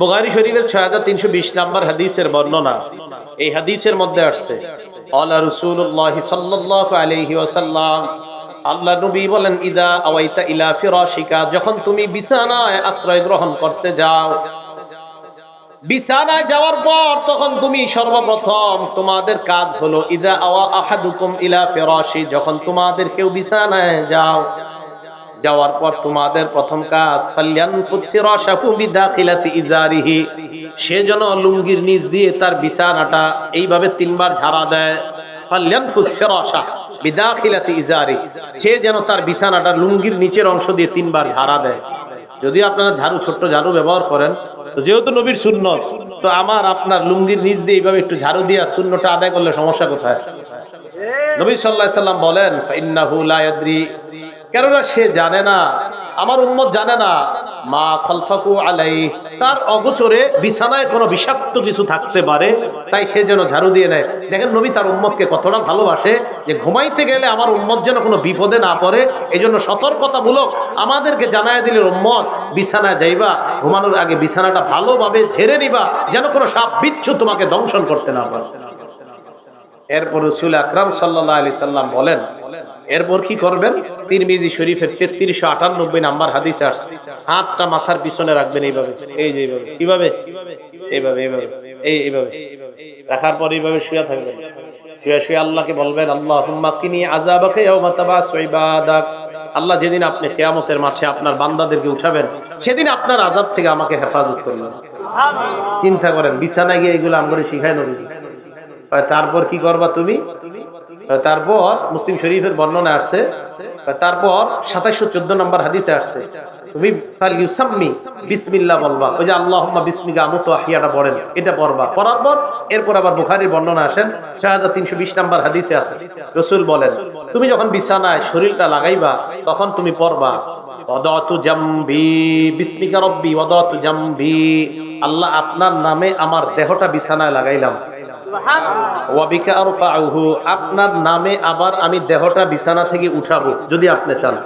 বুখারী শরীফের ছয় হাজার তিনশো বিশ নাম্বার হাদিসের বর্ণনা। এই হাদিসের মধ্যে আসছে আল্লাহ নবী বলেন, ইদা আওয়াইতা ইলা ফিরাশিকা যখন তুমি বিছানায় আশ্রয় গ্রহণ করতে যাও, বিছানায় যাওয়ার পর তখন তুমি সর্বপ্রথম তোমাদের কাজ হলো, ইদা আওয়া আহাদুকুম ইলা ফিরাশি যখন তোমাদের কেউ বিছানায় যাও যাওয়ার পর তোমাদের প্রথম কাজ ইজারিহি। সে যেন লুঙ্গির নিচ দিয়ে তার বিছানাটা এইভাবে তিনবার ঝাড়া দেয়। সে যেন তার বিছানাটা লুঙ্গির নিচের অংশ দিয়ে তিনবার ঝাড়া দেয়। যদি আপনারা ঝাড়ু ছোট্ট ঝাড়ু ব্যবহার করেন তো যেহেতু নবীর শূন্য তো আমার আপনার লুঙ্গির নিচ দিয়ে এইভাবে একটু ঝাড়ু দিয়ে শূন্যটা আদায় করলে সমস্যা কোথায়? নবী সাল্লাহ সাল্লাম বলেন ইন্নাহু কেননা সে জানে না, আমার উম্মত জানে না, মা খলফাকু আলাই তার অগোচরে বিছানায় কোনো বিষাক্ত কিছু থাকতে পারে, তাই সে যেন ঝাড়ু দিয়ে নেয়। দেখেন নবী তার উম্মতকে কতটা ভালোবাসে যে ঘুমাইতে গেলে আমার উম্মত যেন কোনো বিপদে না পড়ে এই জন্য সতর্কতামূলক আমাদেরকে জানায় দিলে, উম্মত, বিছানায় যাইবা, ঘুমানোর আগে বিছানাটা ভালোভাবে ঝেড়ে নিবা, যেন কোনো সাপ বিচ্ছু তোমাকে দংশন করতে না পারে। এরপর রসুল আকরাম সাল্লাহ আলি সাল্লাম বলেন, এরপর কি করবেন? তিরমিজি শরীফের তেত্রিশশো আটানব্বই নাম্বার হাদিস আসছে, হাতটা মাথার পিছনে রাখবেন এইভাবে, এই যে এইভাবে, কীভাবে? এইভাবে এইভাবে, এই এইভাবে, রাখার পর এইভাবে শুয়ে থাকবেন। শুয়ে শুয়ে আল্লাহকে বলবেন আল্লাহ কিনি আজাবাকে আল্লাহ যেদিন আপনি কেয়ামতের মাঠে আপনার বান্দাদেরকে উঠাবেন, সেদিন আপনার আজাব থেকে আমাকে হেফাজত করবেন চিন্তা করেন, বিছানায় গিয়ে এগুলো আমগরে শিখায় নবী তারপর কি করবা তুমি? তারপর মুসলিম শরীফের বর্ণনা আসছে। তারপর সাতাইশো চোদ্দ নম্বর হাদিসে আসছে। তুমি বিসমিল্লাহ বলবা। ওই যে আল্লাহ আহিয়াটা পড়েন, এটা পড়বা। পড়ার পর এরপর আবার বুখারির বর্ণনা আসেন ছয় হাজার তিনশো বিশ নম্বর হাদিসে রসুল বলেন, তুমি যখন বিছানায় শরীরটা লাগাইবা, তখন তুমি পড়বা বিসমিকা রব্বি জাম্বি। আল্লাহ আপনার নামে আমার দেহটা বিছানায় লাগাইলাম। আপনার নামে আবার আমি দেহটা বিছানা থেকে উঠাবো, যদি আপনি চান।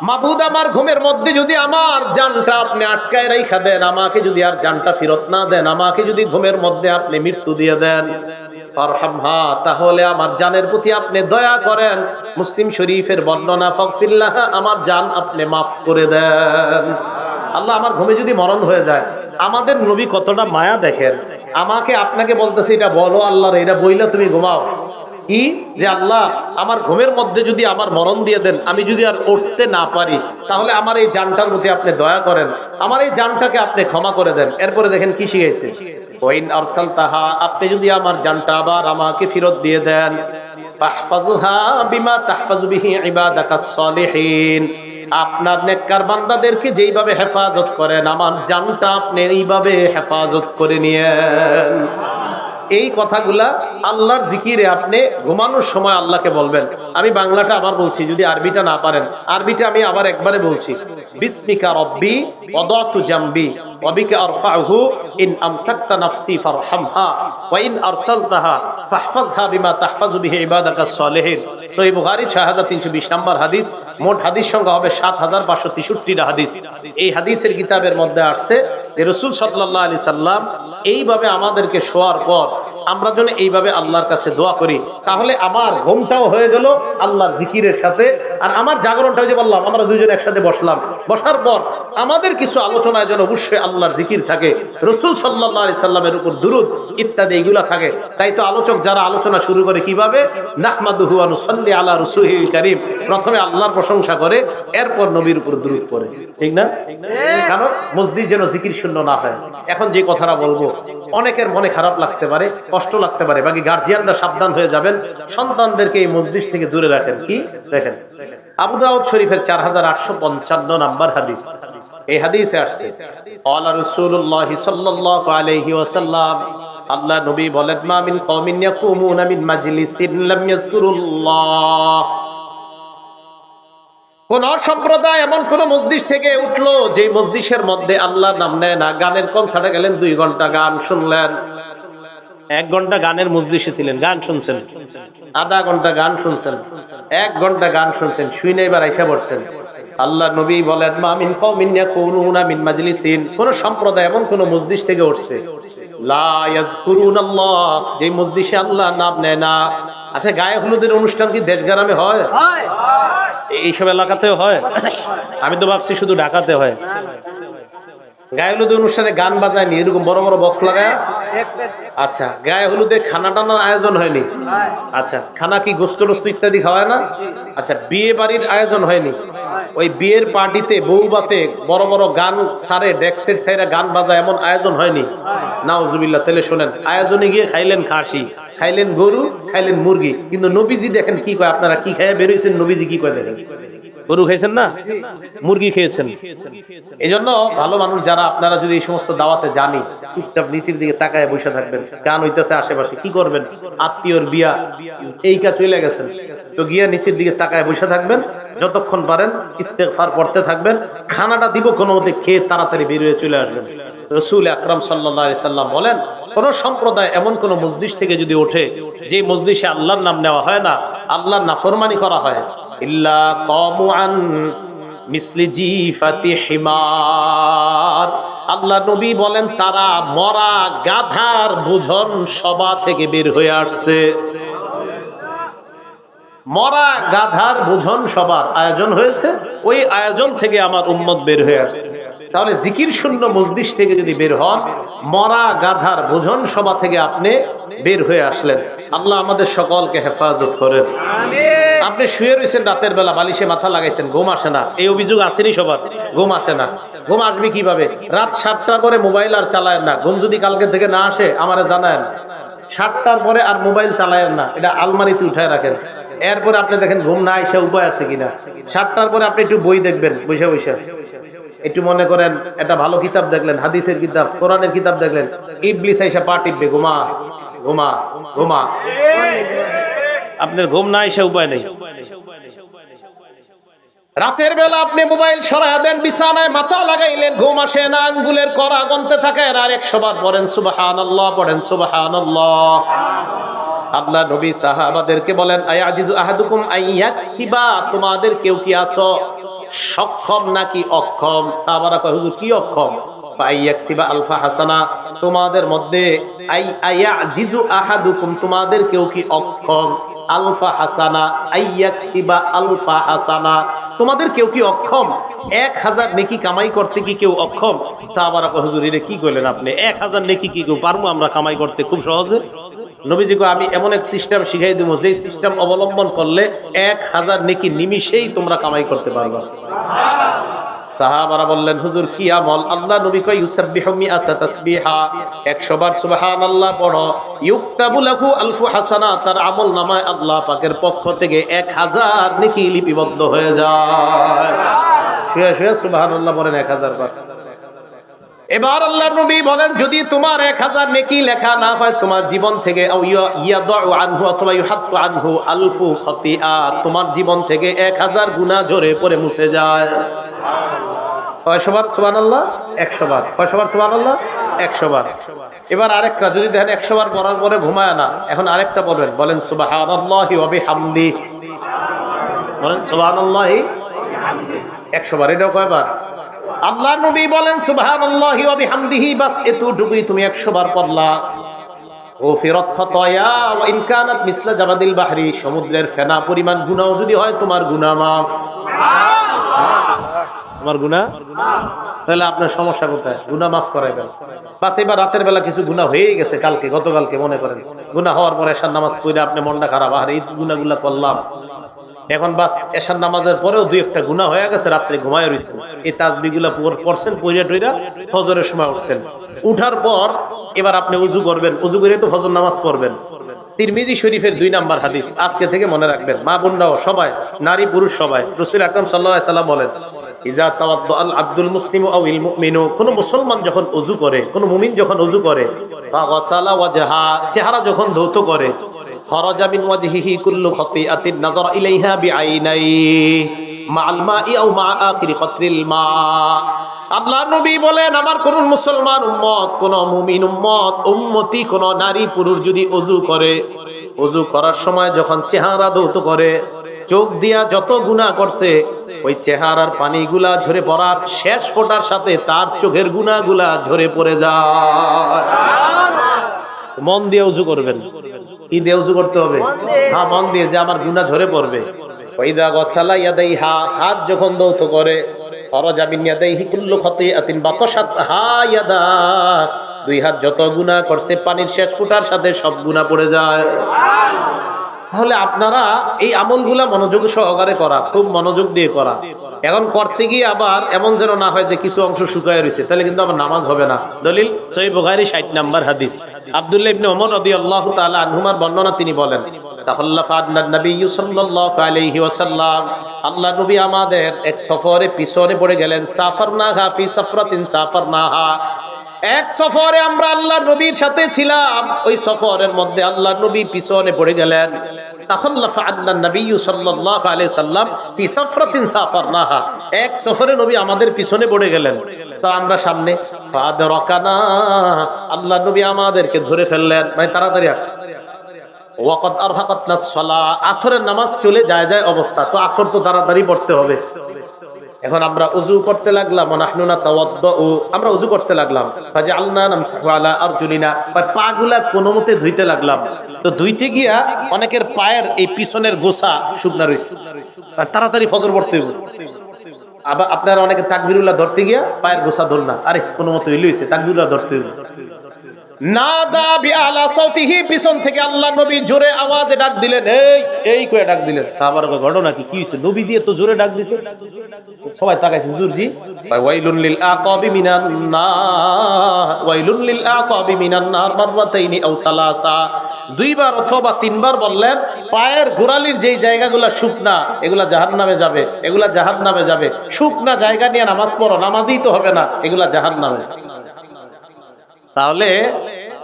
আমার তাহলে আমার জানের প্রতি আপনি দয়া করেন। মুসলিম শরীফের বর্ণনা ফকফিল্লাহ আমার জান আপনি মাফ করে দেন। আল্লাহ আমার ঘুমে যদি মরণ হয়ে যায়, আমাদের নবী কতটা মায়া দেখেন। আমাকে আপনাকে বলতেছে, এটা বলো আল্লাহর, এটা বইলে তুমি ঘুমাও। কি? যে আল্লাহ, আমার ঘুমের মধ্যে যদি আমার মরণ দিয়ে দেন, আমি যদি আর উঠতে না পারি, তাহলে আমার এই জানটার প্রতি আপনি দয়া করেন। আমার এই জানটাকে আপনি ক্ষমা করে দেন। এরপরে দেখেন কি শিখেছে আরসাল তাহা আপনি যদি আমার জানটা আবার আমাকে ফেরত দিয়ে দেন তাহফাজুহা বিমা তাহফাজু বিহি ইবাদাকাস সালিহিন। আপনার নেককার বান্দাদেরকে যেইভাবে হেফাজত করেন, আমার জানটা আপনি এইভাবে হেফাজত করে নিয়েন। এই কথাগুলা আল্লাহর জিকিরে আপনি ঘুমানোর সময় আল্লাহকে বলবেন। আমি বাংলাটা আবার বলছি, যদি আরবিটা না পারেন। আরবিটা আমি আবার একবারে বলছি। বিসমিকা রব্বি ওয়াদাতু জামবি ওয়াবিকা আরফাহু ইন আমসাকতা নাফসি ফারহামহা ওয়া ইন আরসালতাহা ফাহফাজহা বিমা তাহফাজু বিহি ইবাদাকাস সালিহিন। সহিহ বুখারী 6320 নম্বর হাদিস। মোট হাদিস সংখ্যা হবে 7563টা হাদিস। এই হাদিসের কিতাবের মধ্যে আসছে রসুল রাসূল আলি সাল্লাম এইভাবে আমাদেরকে শোয়ার পর আমরা যেন এইভাবে আল্লাহর কাছে দোয়া করি, তাহলে আমার ঘুমটাও হয়ে গেল আল্লাহর জিকিরের সাথে। আর আমার জাগরণটা যে বললাম, আমরা দুজন একসাথে বসলাম। বসার পর আমাদের কিছু আলোচনায় যেন অবশ্যই আল্লাহর জিকির থাকে। রসুল সাল্লাহ আলি সাল্লামের উপর দুরুদ ইত্যাদি এগুলো থাকে। তাই তো আলোচক যারা আলোচনা শুরু করে কীভাবে? নাহমাদুহু আনুসাল্লি আল্লাহ রসুহি করিম। প্রথমে আল্লাহর প্রশংসা করে, এরপর নবীর উপর দুরুদ পড়ে। ঠিক না? কারণ মসজিদ যেন জিকির শূন্য না হয়। এখন যে কথাটা বলব, অনেকের মনে খারাপ লাগতে পারে কষ্ট লাগতে পারে, বাকি গার্জিয়ানরা সাবধান হয়ে যাবেন। সন্তানদেরকে এই মসজিদ থেকে দূরে রাখেন। কি? দেখেন, আবু দাউদ শরীফের চার হাজার আটশো পঞ্চান্ন নাম্বার হাদিস। এই হাদিসে আসছে আল্লাহ রাসূলুল্লাহ সাল্লাল্লাহু আলাইহি ওয়াসাল্লাম আল্লাহ নবী বলেন, মা মিন কওমিন ইয়াকুমুনা মিন মাজলিসিন লাম ইয়াযকুরুল্লাহ কোন সম্প্রদায় এমন কোন মসজিদ থেকে উঠল যে মসজিদের মধ্যে আল্লাহর নাম নেয় না। গানের কনসার্টে গেলেন, দুই ঘণ্টা গান শুনলেন। এক ঘণ্টা গানের মসজিদে ছিলেন গান শুনছেন? আধা ঘণ্টা গান শুনছেন এক ঘণ্টা গান শুনছেন শুনে এবার আইসা পড়ছেন। আল্লাহ নবী বলেন মা মিন কওমিন ইয়াকুনুনা মিন মাজলিসিন। কোন সম্প্রদায় এমন কোন মজলিস থেকে উঠছে লা ইয়াজকুরুনাল্লাহ যে মজলিসে আল্লাহ নাম নেয় না। আচ্ছা গায়ে হলুদের অনুষ্ঠান কি দেশ গ্রামে হয়? এইসব এলাকাতেও হয়? আমি তো ভাবছি শুধু ঢাকাতে হয়। গায়ে হলুদের অনুষ্ঠানে গান বাজায়নি, এরকম বড় বড় বক্স লাগায়? আচ্ছা গায়ে হলুদে খানা টানার আয়োজন হয়নি? আচ্ছা খানা কি গোস্ত টোস্ত ইত্যাদি খাওয়ায় না? আচ্ছা বিয়ে বাড়ির আয়োজন হয়নি? ওই বিয়ের পার্টিতে বউ বাতে বড় বড় গান ছাড়ে ডেক্সেট ছাইরা গান বাজা এমন আয়োজন হয়নি? নাউজুবিল্লাহ, তাহলে শোনেন, আয়োজনে গিয়ে খাইলেন খাসি, খাইলেন গরু, খাইলেন মুরগি। কিন্তু নবীজি দেখেন কি কয়, আপনারা কি খাইয়া বেরোইছেন নবীজি কি কয় দেখেন? গরু খেয়েছেন না? মুরগি খেয়েছেন। এই জন্য ভালো মানুষ যারা, আপনারা যদি এই সমস্ত দাওয়াতে জানি, চুপচাপ নিচের দিকে তাকায় বসে থাকবেন গান হইতেছে আশেপাশে, কি করবেন? আত্মীয়র বিয়া, এই কাজ চলে গেছেন তো গিয়া নিচের দিকে তাকায় বসে থাকবেন, যতক্ষণ পারেন ইস্তেগফার পড়তে থাকবেন, খানাটা দিব কোনো মতে, খেয়ে তাড়াতাড়ি বেরিয়ে চলে আসবেন। রসুল আকরাম সাল্লাহ সাল্লাম বলেন, কোন সম্প্রদায় এমন কোন মসজিদ থেকে যদি ওঠে, যে মসজিদে আল্লাহর নাম নেওয়া হয় না, আল্লাহর নাফরমানি করা হয় ইল্লা কমু মিসলি জিফাতি হিমার। আল্লাহ নবী বলেন, তারা মরা গাধার বুঝন সভা থেকে বের হয়ে আসছে। মরা গাধার বুঝন সবার আয়োজন হয়েছে। ওই আয়োজন থেকে আমার উম্মত বের হয়ে আসছে। তাহলে জিকির শূন্য মসজিদ থেকে যদি বের হন মরা গাধার বুঝন সভা থেকে আপনি বের হয়ে আসলেন। আল্লাহ আমাদের সকলকে হেফাজত করেন। আপনি শুয়ে রয়েছেন রাতের বেলা বালিশে মাথা লাগাইছেন ঘুম আসে না। এই অভিযোগ আসেনি সবার? ঘুম আসে না। ঘুম আসবে কীভাবে? রাত সাতটা করে মোবাইল আর চালায়েন না। ঘুম যদি কালকে থেকে না আসে আমারে জানায়েন। সাতটার পরে আর মোবাইল চালায়েন না। এটা আলমারিতে উঠায় রাখেন। এরপরে আপনি দেখেন ঘুম না এসে উপায় আছে কিনা। সাতটার পরে আপনি একটু বই দেখবেন বসে বসে। একটু মনে করেন একটা ভালো কিতাব দেখলেন হাদিসের কিতাব কোরআনের কিতাব দেখলেন ইবলিস এসে পা টিপবে ঘুমা ঘুমা ঘুমা। আপনার ঘুম না এসে উপায় নেই। রাতের বেলা আপনি মোবাইল সরাই দেন বিছানায় মাথা লাগাইলেন ঘুম আসে না আঙ্গুলের করা গন্তে থাকে আর একশো বার পড়েন সুবাহান পড়েন সুবাহান আল্লাহ নবী সাহাবাদেরকে বলেন আয়াজিজু আহাদুকুম আইয়াকসিবা তোমাদের কেউ কি আছো? সক্ষম নাকি অক্ষম? সাহাবারা কয়, হুজুর, কি অক্ষম? আলফা হাসানা, তোমাদের মধ্যে তোমাদের কেউ কি অক্ষম? আলফা হাসানা আলফা হাসানা, তোমাদের কেউ কি অক্ষম? এক হাজার নেকি কামাই করতে কি কেউ অক্ষম? কি আপনি? এক হাজার নেকি কি কেউ পারব আমরা কামাই করতে খুব সহজে? নবীজি কো আমি এমন এক সিস্টেম শিখাই দেবো যে সিস্টেম অবলম্বন করলে এক হাজার নেকি নিমিশেই তোমরা কামাই করতে পারবা। আল্লাহ নবী কয়, ইউসাব্বিহু মিআতা তাসবিহা। 100 বার সুবহানাল্লাহ পড়ো। ইউকতাবু লাহু আলফু হাসানা তার আমল নামায় আল্লাহ পাকের পক্ষ থেকে 1000 নেকি লিপিবদ্ধ হয়ে যায়। শুয়ে শুয়ে সুবহানাল্লাহ বলেন 1000 বার। এবার আল্লাহ নবী বলেন, যদি তোমার এক হাজার নেকি লেখা না হয়, তোমার জীবন থেকে তোমার জীবন থেকে এক হাজার গুনাহ ঝরে পরে মুছে যায়। কয়শো বার? সুবান আল্লাহ একশো বার। কয়শো আল্লাহ একশো এবার আরেকটা, যদি দেখেন একশো বার পড়ার পরে ঘুমায় না, এখন আরেকটা বলবেন, বলেন সুবাহ আল্লাহি হামদি বলেন সুবাহ আল্লাহি একশো বার। এটাও কয়বার? আল্লাহ নবী বলেন তুমি 100 বার পড়লা। ও মিসলা জাবাদিল সমুদ্রের ফেনা পরিমাণ যদি হয়, তোমার তাহলে আপনার সমস্যা কোথায়? গুনাহ মাফ করাইবেন বাস এবার রাতের বেলা কিছু গুনাহ হয়ে গেছে কালকে, গতকালকে মনে করেন। গুনাহ হওয়ার পরে এশার নামাজ পড়ে আপনি মনটা খারাপ আর এই গুনাহগুলা করলাম। এখন বাস এশার নামাজের পরেও দুই একটা গুণা হয়ে গেছে, রাত্রে ঘুমায় রয়েছে এই তাজবিগুলা পড়ছেন পইরা টইরা ফজরের সময় উঠছেন। উঠার পর এবার আপনি উজু করবেন। উজু করে তো ফজর নামাজ পড়বেন। তিরমিজি শরীফের দুই নাম্বার হাদিস, আজকে থেকে মনে রাখবেন। মা বোনরাও সবাই, নারী পুরুষ সবাই, রসুল আকরম সাল্লাহ সাল্লাম বলেন, ইজা তাওয়াদ্দু আল আব্দুল মুসলিম আও ইল মুমিনু কোন মুসলমান যখন উজু করে, কোন মুমিন যখন উজু করে, ফাগাসালা ওয়াজহা চেহারা যখন ধৌত করে আল্লাহ আমার মুসলমান যখন চেহারা ধৌত করে, চোখ দিয়া যত গুণা করছে, ওই চেহারার পানিগুলা ঝরে পড়ার শেষ ফোটার সাথে তার চোখের গুণাগুলা ঝরে পড়ে যায়। মন দিয়ে উজু করবেন। দিয়ে উজু করতে হবে। হ্যাঁ মন দিয়ে যে আমার গুণা ঝরে পড়বে। ওইদা গসালা ইয়াদাই হা হাত যখন দৌত করে খরজা বিন ইয়াদাইহি কুল্লু খতিআতিন বাতাসাত হা ইয়াদা। দুই হাত যত গুণা করছে, পানির শেষ ফুটার সাথে সব গুণা পড়ে যায়। তাহলে আপনারা এই আমলগুলা মনোযোগ সহকারে করা, খুব মনোযোগ দিয়ে করা। এখন করতে গিয়ে আবার এমন যেন না হয় যে কিছু অংশ শুকায় রয়েছে তাহলে কিন্তু আবার নামাজ হবে না। দলিল সহি 60 নাম্বার হাদিস। আমাদের এক সফরে পিছনে পড়ে গেলেন, সাফারনাহা ফি সাফরাতিন সাফারনাহা। এক সফরে আমরা আল্লাহ নবীর সাথে ছিলাম। ওই সফরের মধ্যে আল্লাহ নবী পিছনে পড়ে গেলেন। নবী আমাদের পিছনে গেলেন। আমরা সামনে আল্লাহ নবী আমাদেরকে ধরে ফেললেন। তাড়াতাড়ি আর আসরের নামাজ চলে যায় যায় অবস্থা। তো আসর তো তাড়াতাড়ি পড়তে হবে। এখন আমরা উজু করতে লাগলাম আমরা উজু করতে লাগলাম। ফাজা আল্লাহ নামসাহু আলা আরজুলিনা। পা গুলা কোনো মতে ধুইতে লাগলাম। তো ধুইতে গিয়া অনেকের পায়ের এই পিছনের গোসা শুকনা রইছে। তাড়াতাড়ি ফজর পড়তে হইব। আবার আপনারা অনেকে তাকবিরুল্লাহ ধরতে গিয়া পায়ের গোসা ধর না। আরে, কোনো মতো হইলে হইছে, তাকবিরুল্লাহ ধরতে নাদা বিআলা সাউতিহি পিছন থেকে আল্লাহ নবী জোরে আওয়াজে ডাক দিলেন এই এই কয়ে ডাক দিলেন। সাহাবার ঘটনা কি? কি হইছে? নবী দিয়ে তো জোরে ডাক দিছে? সবাই তাকাইছে হুজুর জি। ওয়াইলুন লিল আকাবি মিনান নার ওয়াইলুন লিল আকাবি মিনান নার মাররাতাইনি আও সালাসা। দুইবার অথবা তিনবার বললেন পায়ের গোড়ালির যেই জায়গাগুলো শুকনা এগুলা জাহান্নামে যাবে এগুলা জাহান্নামে যাবে। শুকনা জায়গা নিয়ে নামাজ পড়ো নামাজই তো হবে না এগুলা জাহান্নামে। তাহলে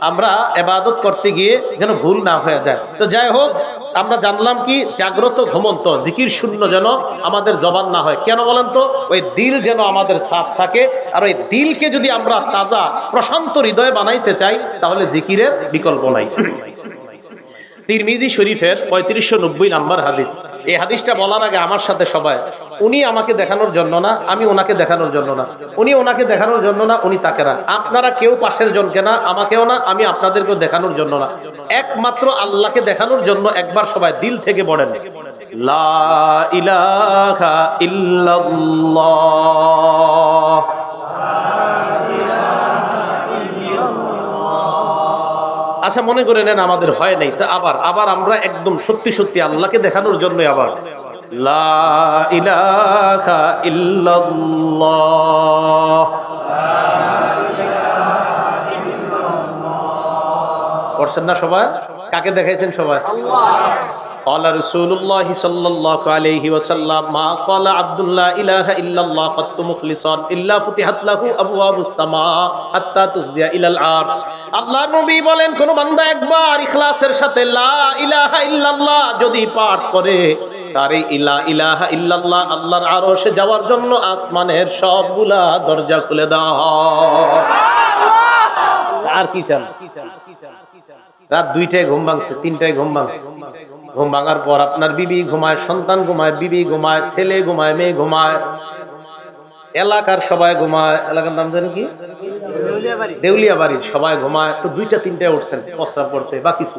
আমরা এবাদত করতে গিয়ে যেন ভুল না হয়ে যায়। তো যাই হোক, আমরা জানলাম কি জাগ্রত ঘুমন্ত, জিকির শূন্য যেন আমাদের জবান না হয়। কেন বলেন তো? ওই দিল যেন আমাদের সাফ থাকে, আর ওই দিলকে যদি আমরা তাজা, প্রশান্ত হৃদয়ে বানাইতে চাই, তাহলে জিকিরের বিকল্প নাই। তিরমিজি শরীফের পঁয়ত্রিশশো নব্বই নাম্বার হাদিস। এই হাদিসটা বলার আগে আমার সাথে সবাই, উনি আমাকে দেখানোর জন্য না, আমি ওনাকে দেখানোর জন্য না। উনি ওনাকে দেখানোর জন্য না, উনি তাকে না। আপনারা কেউ পাশের জনকে না, আমাকেও না, আমি আপনাদেরকেও দেখানোর জন্য না। একমাত্র আল্লাহকে দেখানোর জন্য একবার সবাই দিল থেকে বলেন, লা ইলাহা ইল্লাল্লাহ। আচ্ছা মনে করে নেন আমাদের হয় নাই, তা আবার আবার আমরা একদম সত্যি সত্যি আল্লাহকে দেখানোর জন্য আবার। করছেন না সবাই? কাকে দেখাইছেন সবাই? قال رسول الله صلى الله عليه وسلم ما قال عبد الله إله إلا الله قد مخلصا إلا فتحت له أبواب السماء حتى تفزي إلى العرش আল্লাহ নবী বলেন কোন বান্দা একবার ইখলাসের সাথে লা ইলাহা ইল্লাল্লাহ যদি পাঠ করে তারে ইলা ইলাহা ইল্লাল্লাহ আল্লাহর আরশে যাওয়ার জন্য আসমানের সবগুলা দরজা খুলে দাও আর কি চান রাত দুইটায় ঘুম ভাঙছে তিনটায় ঘুম ভাঙছে ঘুম ভাঙার পর আপনার বিবি ঘুমায় সন্তান ঘুমায় বিবি ঘুমায় ছেলে ঘুমায় মেয়ে ঘুমায়। এলাকার সবাই ঘুমায় এলাকার নাম জানেন কি? দেউলিয়া বাড়ির সবাই ঘুমায় তো দুইটা তিনটায় উঠছেন প্রস্তাব করতে বা কিছু।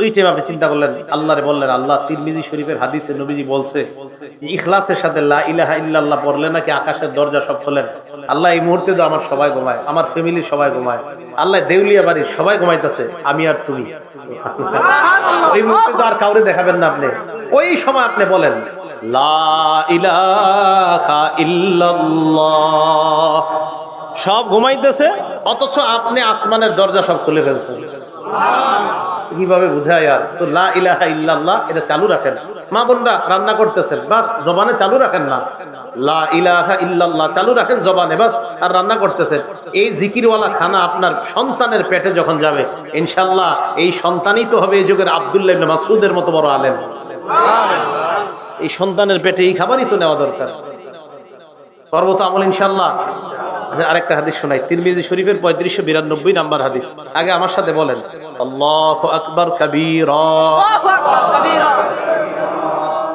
ওই টাইম আপনি চিন্তা করলেন আল্লাহরে বললেন আল্লাহ তিরমিজি শরীফের হাদিসে নবীজি বলছে ইখলাসের সাথে লা ইলাহা ইল্লাল্লাহ পড়লে নাকি আকাশের দরজা সব খোলেন? আল্লাহ এই মুহূর্তে তো আমার সবাই ঘুমায় আমার ফ্যামিলি সবাই ঘুমায়। আল্লাহ দেউলিয়া বাড়ির সবাই ঘুমাইতেছে আমি আর তুমি। ওই মুহূর্তে তো আর কাউরে দেখাবেন না আপনি। ওই সময় আপনি বলেন সব ঘুমাইতেছে? অথচ আপনি আসমানের দরজা সব খুলে ফেলছেন। কীভাবে বুঝায় আর? তো লা ইলাহা এটা চালু রাখেন। মা বোনরা রান্না করতেছেন, বাস জবানে চালু রাখেন না। লা ইলাহা ইল্লাল্লাহ, চালু রাখেন জবানে, বাস আর রান্না করতেছেন। এই জিকিরওয়ালা খানা আপনার সন্তানের পেটে যখন যাবে ইনশাল্লাহ এই সন্তানই তো হবে এই যুগের আব্দুল্লাহ ইবনে মাসউদের মতো বড় আলেম। এই সন্তানের পেটে এই খাবারই তো নেওয়া দরকার। করব তো আমল ইনশাল্লাহ আচ্ছা, আরেকটা হাদিস শোনাই। তিরমিজি শরীফের পঁয়ত্রিশশো বিরানব্বই নাম্বার হাদিস। আগে আমার সাথে বলেন। আল্লাহ আকবর কবির।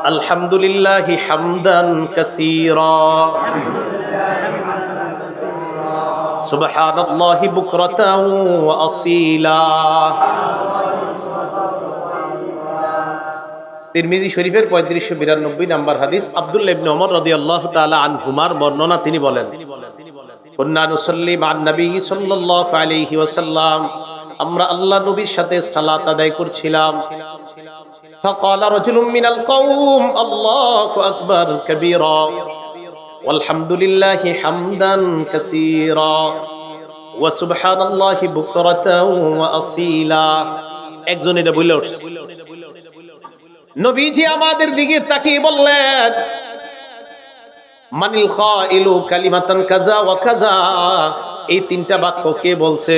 আলহামদুলিল্লাহি হামদান কাসীরা। সুবহানাল্লাহি বুকরাতাও ওয়া আসীলা। তিরমিজি শরীফের পঁয়ত্রিশশো বিরানব্বই নাম্বার হাদিস আব্দুল্লাহ ইবনে ওমর রাদিয়াল্লাহু তাআলা আনহুমার বর্ণনা তিনি বলেন। কুন্না নুসাল্লি মা'আন নবী সাল্লাল্লাহু আলাইহি ওয়াসাল্লাম আমরা আল্লাহ নবীর সাথে সালাত আদায় করছিলাম فقال رجل من القوم الله أكبر كبيرا والحمد لله حمدا كثيرا وسبحان الله بكرة وأصيلا একজন এটা বলে উঠছে নবীজি আমাদের দিকে তাকিয়ে বললেন মানিল খাইলু কালিমাতান কাজা ওয়া কাজা। এই তিনটা বাক্য কে বলছে?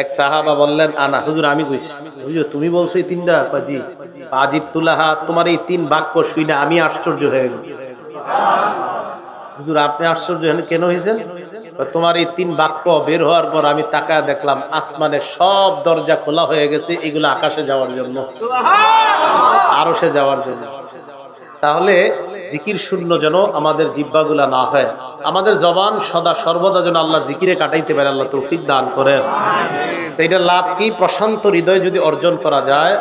এক সাহাবা বললেন, আনা, হুজুর, আমি কইছি। হুজুর, তুমি বলছো এই তিনটা? পাজি। আজিব তুলাহা, তোমার এই তিন বাক্য শুনে আমি আশ্চর্য হয়ে গেছি। হুজুর, আপনি আশ্চর্য হন কেন হয়েছেন তোমার এই তিন বাক্য বের হওয়ার পর আমি তাকায় দেখলাম, আসমানের সব দরজা খোলা হয়ে গেছে, এগুলো আকাশে যাওয়ার জন্য আরও সে যাওয়ার জন্য। তাহলে জিকির শূন্য যেন আমাদের জিব্বাগুলা না হয়। আমাদের জবান সদা সর্বদা যেন আল্লাহ জিকিরে কাটাইতে পারে আল্লাহ তৌফিক দান করেন। তো এটা লাভ কি? প্রশান্ত হৃদয় যদি অর্জন করা যায়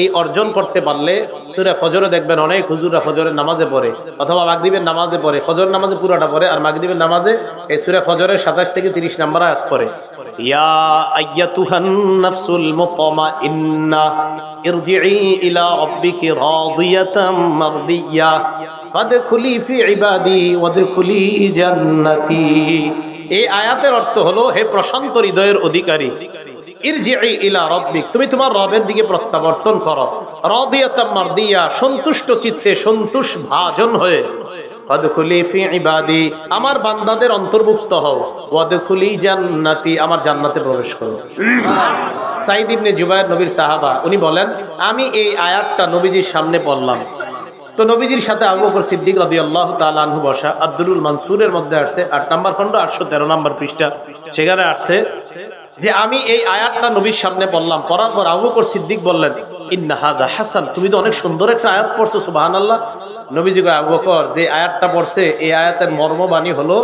এই অর্জন করতে পারলে সুরে ফজরে দেখবেন অনেক হুজুরা ফজরের নামাজে পড়ে অথবা মাগদিবের নামাজে পড়ে ফজর নামাজে পুরোটা পড়ে আর মাগদিবের নামাজে এই সুরে ফজরের সাতাশ থেকে তিরিশ নাম্বার আয়াত পড়ে। এই আয়াতের অর্থ হলো, হে প্রশান্ত হৃদয়ের অধিকারী ইরজিই ইলা রাব্বিক, তুমি তোমার রবের দিকে প্রত্যাবর্তন করো। রাদিয়াতাম মারদিয়া, সন্তুষ্ট চিত্তে সন্তুষ্ট ভাজন হয়ে। আমার বান্দাদের অন্তর্ভুক্ত হও। ওয়াদখুলি জান্নাতি, আমার জান্নাতে প্রবেশ করো। সাইদ ইবনে জুবায়ের নবীর সাহাবা, উনি বলেন, আমি এই আয়াতটা নবীজির সামনে পড়লাম। তো নবীজির সাথে আবু বকর সিদ্দিক রাদিয়াল্লাহু তাআলা আনহু বসা আব্দুল মানসুরের মধ্যে আসছে আট নম্বর খন্ড আটশো তেরো নম্বর পৃষ্ঠা। সেখানে আসছে যে আমি এই আয়াতটা নবীর সামনে বললাম, পড়ার পর আবু বকর সিদ্দিক বললেন, ইন্না হাদা হাসান, তুমি তো অনেক সুন্দর একটা আয়াত পড়ছো, সুবহানাল্লাহ। নবীজি কয়, আবু বকর, যে আয়াতটা পড়ছে, এই আয়াতের মর্মবাণী হলো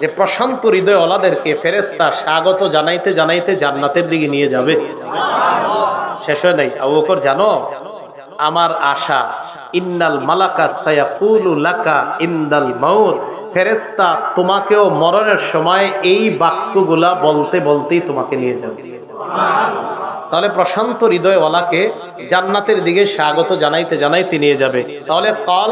যে প্রশান্ত হৃদয় ওলাদেরকে ফেরেস্তা স্বাগত জানাইতে জানাইতে জান্নাতের দিকে নিয়ে যাবে। শেষ হয় নাই। আবু বকর, জানো, আমার আশা, ইন্নাল মালাকা সায়াকুলু লাকা ইন্দাল মাউত। ফেরেস্তা তোমাকেও মরণের সময় এই বাক্যগুলা বলতে বলতেই তোমাকে নিয়ে যাবে। তাহলে প্রশান্ত হৃদয়ওয়ালাকে জান্নাতের দিকে স্বাগত জানাইতে জানাইতে নিয়ে যাবে। তাহলে কল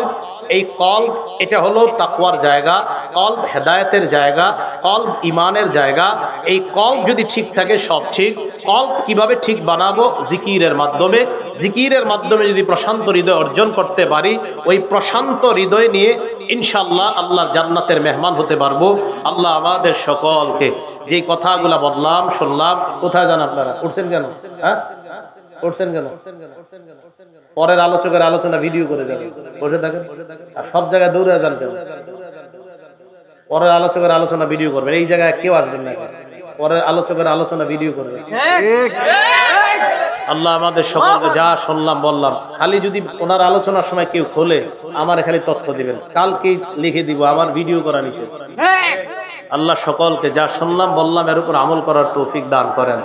এই কল এটা হলো তাকুয়ার জায়গা কল হেদায়তের জায়গা কল ইমানের জায়গা। এই কল যদি ঠিক থাকে, সব ঠিক। কল কীভাবে ঠিক বানাবো? জিকিরের মাধ্যমে। জিকিরের মাধ্যমে যদি প্রশান্ত হৃদয় অর্জন করতে পারি, ওই প্রশান্ত হৃদয় নিয়ে ইনশাল্লাহ আল্লাহর জান্নাতের মেহমান হতে পারব। আল্লাহ আমাদের সকলকে যে কথাগুলা বললাম, শুনলাম, কোথায় যান আপনারা? উঠছেন কেন? হ্যাঁ? করছেন কেন? পরের আলোচকের আলোচনা ভিডিও করে যাবেন বসে থাকেন? আর সব জায়গায় দৌড়ে যান কেন? পরের আলোচকের আলোচনা ভিডিও করবেন। এই জায়গায় কেউ আসবেন না পরের আলোচকের আলোচনা ভিডিও করবেন। আল্লাহ আমাদের সকলকে যা শুনলাম, বললাম। খালি যদি ওনার আলোচনার সময় কেউ খোলে, আমার খালি তথ্য দিবেন। কালকেই লিখে দিব, আমার ভিডিও করা নিষেধ। আল্লাহ সকলকে যা শুনলাম, বললাম, এর উপর আমল করার তৌফিক দান করেন।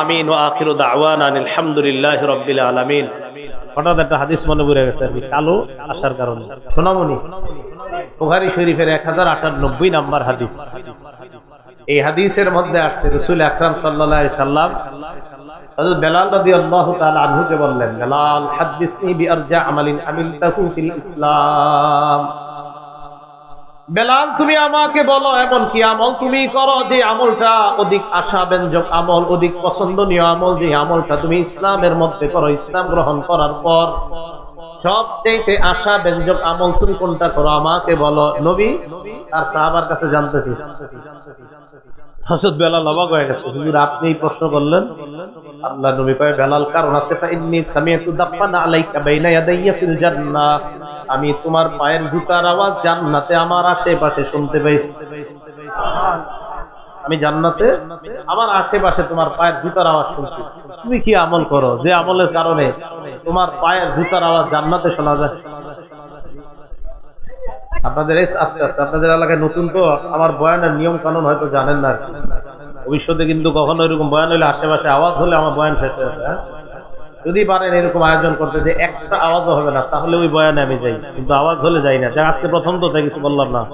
আমিন ও আখির দাওয়ান আলহামদুলিল্লাহ রব্বিল আলামিন। হঠাৎ একটা হাদিস মনে পড়ে গেছে কালো আসার কারণে। সোনামণি, বুখারী শরীফের এক হাজার আটানব্বই নাম্বার হাদিস। এই হাদিসের মধ্যে আসছে, রসুল আকরাম সাল্লাহ সাল্লাম হযরত বললেন, বেলাল হাদিসনি বিআরজা ইসলাম। বেলাল, তুমি আমাকে বলো এমন কি আমল তুমি করো যে আমলটা অধিক আশাব্যঞ্জক আমল, অধিক পছন্দনীয় আমল, যে আমলটা তুমি ইসলামের মধ্যে করো, ইসলাম গ্রহণ করার পর। সবচেয়ে আশা ব্যঞ্জক আমল তুমি কোনটা করো, আমাকে বলো। নবী আর সাহাবার কাছে বেলাল অবাক হয়ে গেছে। হুজুর, আপনি প্রশ্ন করলেন। আল্লাহ নবী বেলাল, কারণ আছে ফা ইন্নী সামিআতু দাফানা আলাইকা বাইনা ইয়াদাইয়া ফিল জান্নাহ। আমি তোমার পায়ের জুতার আওয়াজ জান্নাতে আমার আশেপাশে শুনতে পাইছি। আমি জান্নাতে আমার আশেপাশে তোমার পায়ের জুতার আওয়াজ শুনছি। তুমি কি আমল করো? যে আমলের কারণে তোমার পায়ের জুতার আওয়াজ জান্নাতে শোনা যায়। আপনাদের এই আস্তে আস্তে, আপনাদের এলাকায় নতুন তো আমার বয়ানের নিয়ম কানুন হয়তো জানেন না ভবিষ্যতে কিন্তু কখনো এরকম বয়ান হলে আশেপাশে আওয়াজ হলে আমার বয়ান শেষ হয়ে যাবে হ্যাঁ? যদি পারেন এরকম আয়োজন করতে যে একটা আওয়াজও হবে না, তাহলে ওই বয়ানে আমি যাই। কিন্তু আওয়াজ হলে যাই না। আজকে প্রথম তো কিছু বললাম না।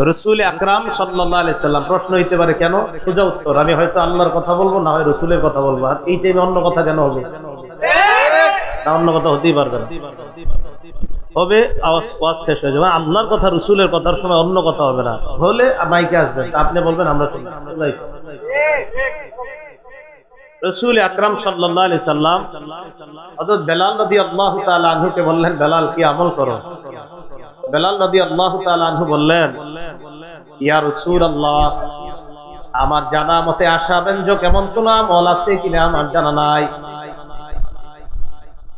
রসুল আকরাম সাল্লাম, প্রশ্ন হইতে পারে কেন? সোজা উত্তর, আমি হয়তো আল্লাহর কথা বলব, না হয় রসুলের কথা বলব। আর এই টাইমে অন্য কথা কেন হবে? অন্য কথা হতেই পারবে না। হবে, আওয়াজ শেষ হয়ে যাবে। আল্লাহর কথা, রসুলের কথার সময় অন্য কথা হবে না। হলে মাইকে আসবেন। আপনি বলবেন, আমরা। রসুল আকরাম সাল্লি সাল্লাম বেলাল নদী আল্লাহ আনহুকে বললেন, বেলাল, কি আমল করো? বেলাল নদী আল্লাহ আনহু বললেন, ইয়া রসুল আল্লাহ আমার জানা মতে আশা ব্যঞ্জক কেমন কোন আমল আছে কিনা? আমার জানা নাই।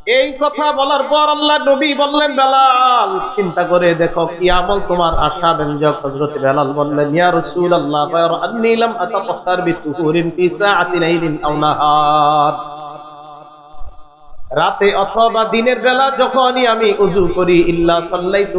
এই কথা বলার পর আল্লাহ নবী বললেন, বেলাল, চিন্তা করে দেখো, কি আমল তোমার আশা ব্যঞ্জক হজরত বেলাল বললেন, ইয়া রসুল আল্লাহ নিলাম লাম আতাতাহহার বিতুহুরিন ফি সাআতিন আইলিন আও নাহার। রাতে অথবা দিনের বেলা যখনই আমি উজু করি, ইল্লা সাল্লাইতু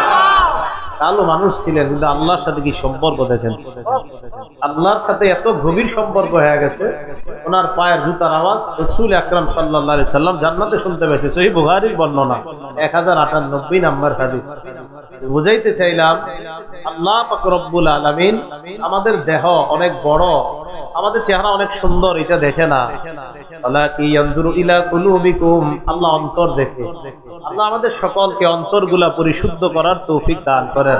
কালো মানুষ ছিলেন, কিন্তু আল্লাহর সাথে কি সম্পর্ক দেখেন? আল্লাহর সাথে এত গভীর সম্পর্ক হয়ে গেছে, ওনার পায়ের জুতার আওয়াজ রসুল আকরাম সাল্লাহ সাল্লাম জান্নাতে শুনতে পেয়েছে। সেই বুহারির বর্ণনা, এক হাজার আটানব্বই নাম্বার হাদিস। বুঝাইতে চাইলাম, আল্লাহ পাক রব্বুল আলামিন আমাদের দেহ অনেক বড়, আমাদের চেহারা অনেক সুন্দর, এটা দেখে না। আল্লাহ অন্তর দেখে। আল্লাহ আমাদের সকলকে পরিশুদ্ধ করার তৌফিক দান করেন।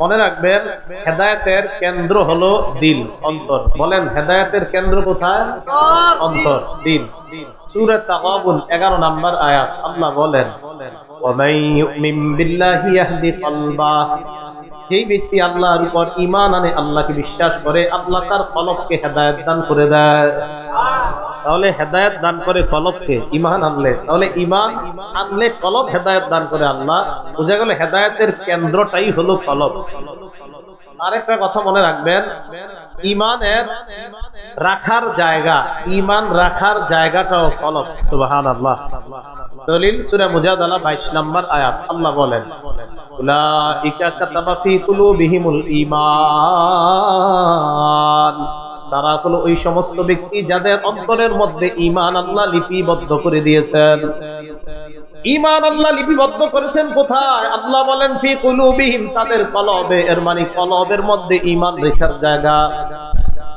মনে রাখবেন, হেদায়তের কেন্দ্র হলো দিল অন্তর। বলেন, হেদায়তের কেন্দ্র কোথায়? অন্তর দিল সুরে এগারো আয়াত, আল্লাহ বলেন যেই ব্যক্তি আল্লাহর উপর ইমান আনে, আল্লাহকে বিশ্বাস করে, আল্লাহ তার কলবকে হেদায়ত দান করে দেয়। তাহলে হেদায়ত দান করে কলবকে ইমান আনলে। তাহলে ইমান আনলে কলব হেদায়ত দান করে আল্লাহ। বোঝা গেল হেদায়েতের কেন্দ্রটাই হলো কলব। আরেকটা কথা মনে রাখবেন ইমানের রাখার জায়গা ইমান রাখার জায়গাটাও কলব। সুবাহান আল্লাহ দলিল সূরা মুজাদালা 22 নম্বর আয়াত। আল্লাহ বলেন ঈমান। তারা হলো ওই সমস্ত ব্যক্তি যাদের অন্তরের মধ্যে ঈমান আল্লাহ লিপিবদ্ধ করে দিয়েছেন। ঈমান আল্লাহ লিপিবদ্ধ করেছেন কোথায়? আল্লাহ বলেন, ফি কুলুবিহিম তাদের কলবে, এর মানে কলবের মধ্যে ইমান রেখার জায়গা।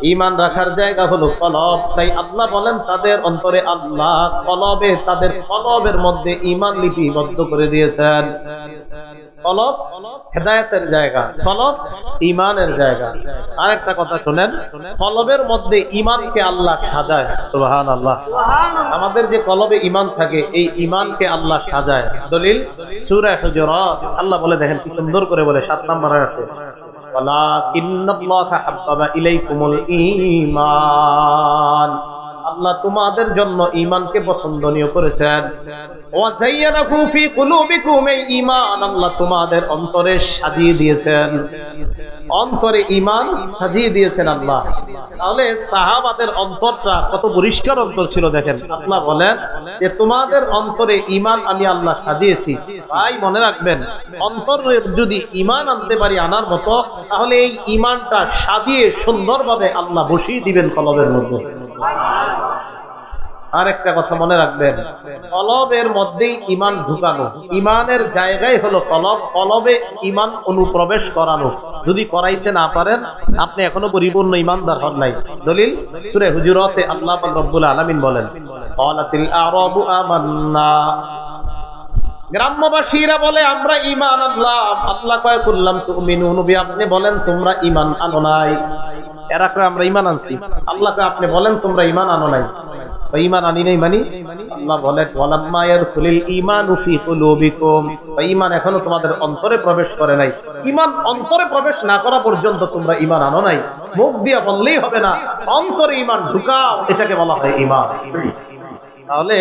ইমান রাখার জায়গা হলো কলব। তাই আল্লাহ বলেন, তাদের অন্তরে আল্লাহ কলবে, তাদের কলবের মধ্যে ঈমান লিপিবদ্ধ করে দিয়েছেন। কলব হেদায়েতের জায়গা কলব ইমানের জায়গা। আরেকটা কথা শুনেন মধ্যে ইমানকে আল্লাহ সাজায় আল্লাহ আমাদের যে কলবে ইমান থাকে, এই ইমানকে আল্লাহ সাজায়। দলিল আল্লাহ বলে দেখেন কি সুন্দর করে বলে, সাত নম্বর আছে আল্লাহ তোমাদের জন্য ঈমানকে পছন্দনীয় করেছেন। আল্লাহ তোমাদের অন্তরে সাজিয়ে দিয়েছেন। অন্তরে ঈমান সাজিয়ে দিয়েছেন আল্লাহ। তাহলে সাহাবাদের অন্তরটা কত পরিষ্কার অন্তর ছিল দেখেন। আল্লাহ বলেন যে, তোমাদের অন্তরে ঈমান আমি আল্লাহ সাজিয়েছি। তাই মনে রাখবেন, অন্তর যদি ঈমান আনতে পারি আনার মতো, তাহলে এই ঈমানটা সাজিয়ে সুন্দরভাবে আল্লাহ বসিয়ে দিবেন কলবের মধ্যে। আর একটা কথা মনে রাখবেন, কলবের মধ্যেই ইমান ঢুকানো ইমানের জায়গায় হলো কলব, কলবে ইমান অনুপ্রবেশ করানো। যদি করাইতে না পারেন, আপনি এখনও পরিপূর্ণ ইমানদার হন নাই। দলিল, সুরে হুজুরতে আল্লাহ রব্বুল আলমিন বলেন গ্রাম্যবাসীরা বলে, আমরা ইমান আনলাম। আল্লাহ কয় করলাম তুমি আপনি বলেন, তোমরা ইমান আনো নাই। এরা কয়, আমরা ইমান আনছি। আল্লাহ কয়, আপনি বলেন, তোমরা ইমান আনো নাই? ইমান আনি নাই মানি এখনও তোমাদের অন্তরে প্রবেশ করে নাই। ইমান অন্তরে প্রবেশ না করা পর্যন্ত তোমরা ইমান আনো নাই। মুখ দিয়া বললেই হবে না, অন্তরে ইমান ঢুকাও, এটাকে বলা হয় ইমান তাহলে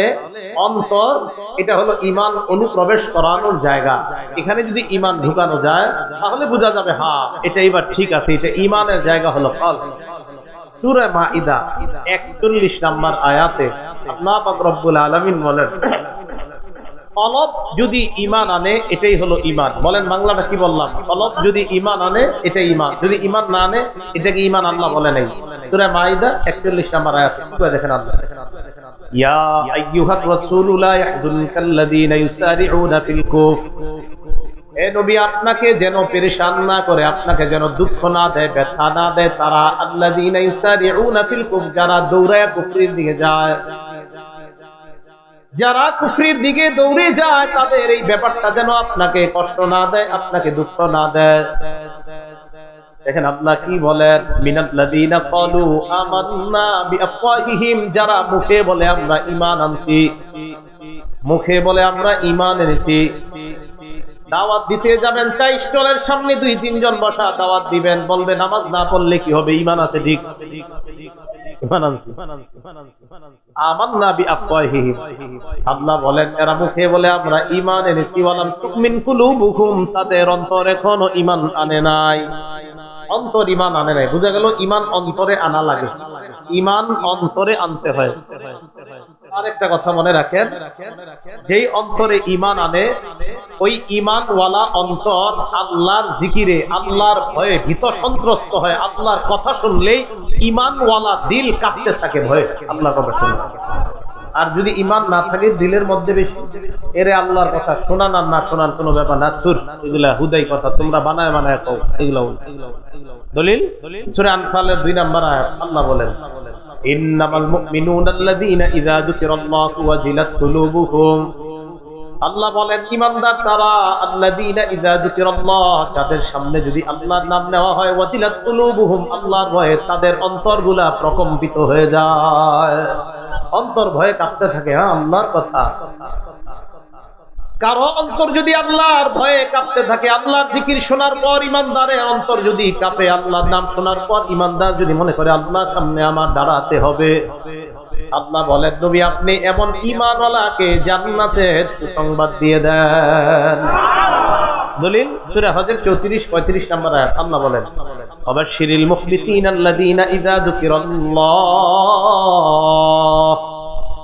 অন্তর, এটা হলো ইমান অনুপ্রবেশ করানোর জায়গা। এখানে যদি ইমান ঢুকানো যায়, তাহলে বোঝা যাবে হ্যাঁ এটা এবার ঠিক আছে, এটা ইমানের জায়গা হলো ফল 41 নম্বর আয়াতে অলপ যদি ইমান আনে, এটাই হলো ইমান বলেন, বাংলাটা কি বললাম? অলপ যদি ইমান আনে ইমান যদি ইমান না আনে, এটাকে ইমান বলে মাইদা 41 নম্বর দেখেন আল্লাহ। ইয়া আইয়ুহার রাসূল লা ইয়াহজুনকাল্লাযীনা ইউসারিউনা ফিল কুফর এ নবী আপনাকে যেন পেরেশান না করে, আপনাকে যেন দুঃখ না দেয়, ব্যথা না দেয়, তারা কুফর যারা দৌড়ায় কুফরির দিকে যায়। যারা কুফরির দিকে দৌড়ে যায়, তাদের এই ব্যাপারটা যেন আপনাকে কষ্ট না দেয়, আপনাকে দুঃখ না দেয়। দেখেন আল্লাহ কি বলেন? মিনাল্লাযীনা ক্বালু আমান্না বিআফওয়াহিহিম, যারা মুখে বলে আমরা ঈমান আনছি, মুখে বলে আমরা ঈমান এনেছি। দাওয়াত দিতে যাবেন, চাই স্টলের সামনে দুই তিনজন বসা দাওয়াত দিবেন বলবে নামাজ না পড়লে কি হবে? ঈমান আছে ঠিক? আমরা ঈমান এনেছি, ওয়ালাম তুমিন কুলুবুহুম, তাদের অন্তর এখনও ইমান আনে নাই। অন্তর ইমান আনে নাই। বুঝা গেল, ইমান অন্তরে আনা লাগে। ইমান অন্তরে আনতে হয়। আরেকটা কথা মনে রাখেন, যেই অন্তরে ইমান আনে, ওই ইমানওয়ালা অন্তর আল্লাহর জিকিরে, আল্লাহর ভয়ে ভীত সন্ত্রস্ত হয়। আল্লাহর কথা শুনলেই ইমানওয়ালা দিল কাঁপতে থাকে ভয়ে। আল্লাহর কথা শুনলে আর যদি ইমান না থাকে, দিলের মধ্যে বেশি। এরে আল্লাহর কথা, শোনান আর না শোনান কোনো ব্যাপার না। তুর এগুলা হুদাই কথা, তোমরা বানায় বানায় কও, এগুলো দলিল? সূরা আনফালের দুই নাম্বার আয়াত, আল্লাহ বলেন, ইন্নামাল মুমিনুনা আল্লাযীনা ইযা যুকিরাল্লাহু ওয়াজিলাত কুলুবুহুম। আল্লাহ বলেন, ইমানদার তারা, আল্লাযীনা ইযা যুকিরাল্লাহ, যাদের সামনে যদি আল্লাহর নাম নেওয়া হয়, ওয়াজিলাত কুলুবুহুম, আল্লাহর ভয়ে তাদের অন্তরগুলা প্রকম্পিত হয়ে যায়। অন্তর ভয়ে কাঁপতে থাকে হ্যাঁ আল্লাহর কথা। কারও অন্তর যদি আল্লাহর ভয়ে কাঁপতে থাকে, আল্লাহর জিকির শোনার পর ইমানদারের অন্তর যদি কাঁপে, আল্লাহর নাম শোনার পর ইমানদার যদি মনে করে, আল্লাহর সামনে আমার দাঁড়াতে হবে। আল্লাহ বলেন, নবী, আপনি এমন ইমানওয়ালাকে জান্নাতের সুসংবাদ দিয়ে দেন। দলিল, সূরা হজের 34 35 নম্বর আয়াত, আল্লাহ বলেন অবশ্যিরিল মুখলিতিন আল্লাযীনা ইযা যুকিরাল্লাহ।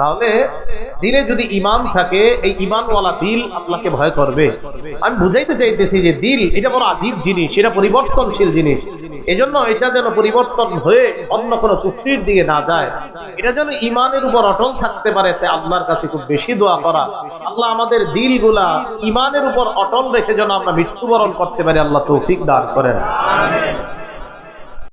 তাহলে দিলে যদি ইমান থাকে, এই ইমানওয়ালা দিল আপনাকে ভয় করবে। আমি বুঝাইতে চাইতেছি যে দিল, এটা বড় আজীব জিনিস, এটা পরিবর্তনশীল জিনিস। এজন্য এটা যেন পরিবর্তন হয়ে অন্য কোনো কুফরির দিকে না যায়। এটা যেন ইমানের উপর অটল থাকতে পারে, তাই আল্লাহর কাছে খুব বেশি দোয়া করা। আল্লাহ আমাদের দিলগুলা ইমানের উপর অটল রেখে যেন আমরা মৃত্যুবরণ করতে পারি, আল্লাহ তৌফিক দান করেন।